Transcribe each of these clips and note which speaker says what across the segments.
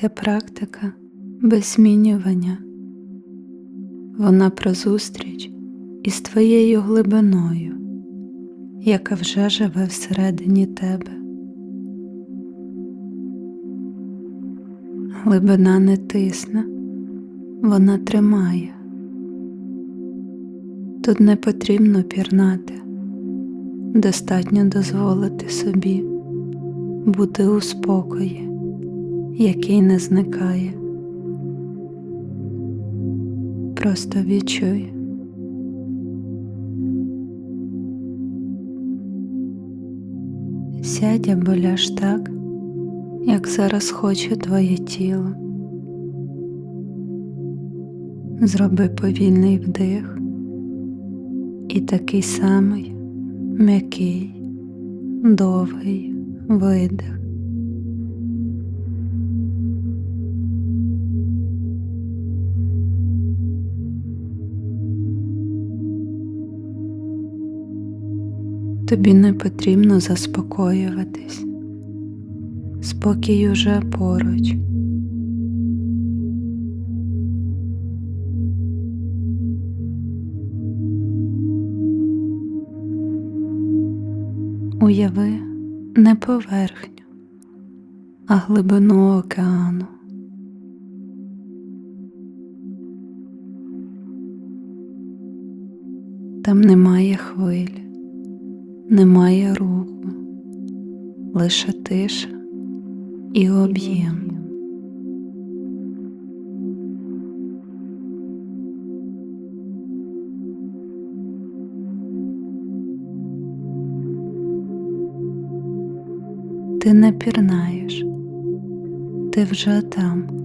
Speaker 1: Ця практика без змінювання. Вона про зустріч із твоєю глибиною, яка вже живе всередині тебе. Глибина не тисне, вона тримає. Тут не потрібно пірнати, достатньо дозволити собі бути у спокої, який не зникає. Просто відчуй. Сядь або ляж так, як зараз хоче твоє тіло. Зроби повільний вдих і такий самий м'який, довгий видих. Тобі не потрібно заспокоюватись, спокій уже поруч. Уяви не поверхню, а глибину океану. Там немає хвиль, немає руху, лише тиша і об'єм. Ти не пірнаєш, ти вже там.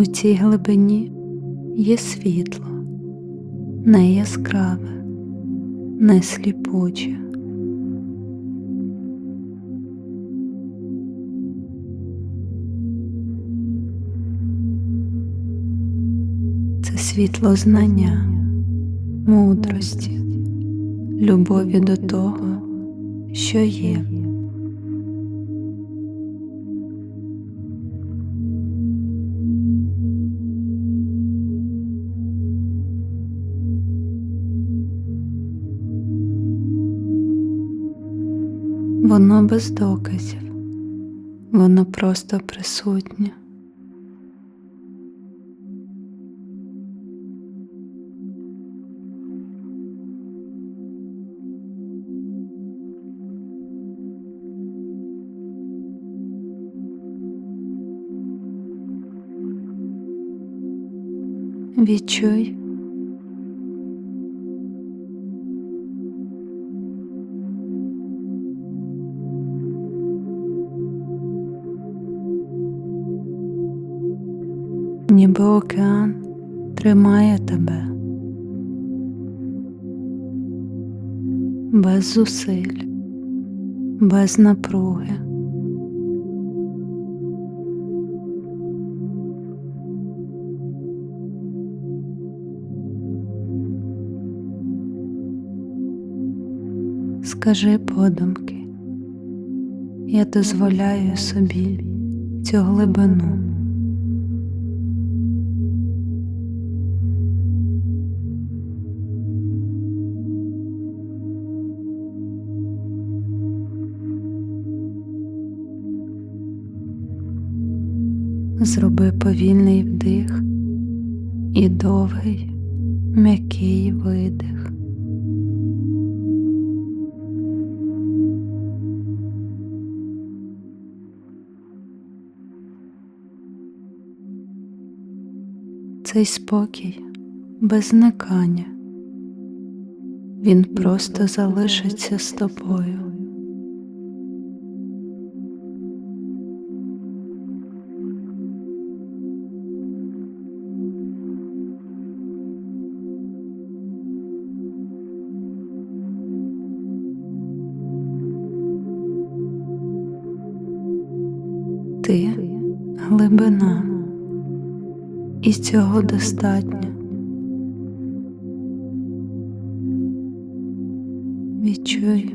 Speaker 1: У цій глибині є світло, не яскраве, не сліпуче. Це світло знання, мудрості, любові до того, що є. Воно без доказів, воно просто присутнє. Відчуй. Ніби океан тримає тебе без зусиль, без напруги. Скажи подумки, я дозволяю собі цю глибину. Зроби повільний вдих і довгий, м'який видих. Цей спокій без зникання. Він просто залишиться з тобою. Ти глибина, І цього достатньо. Відчуй,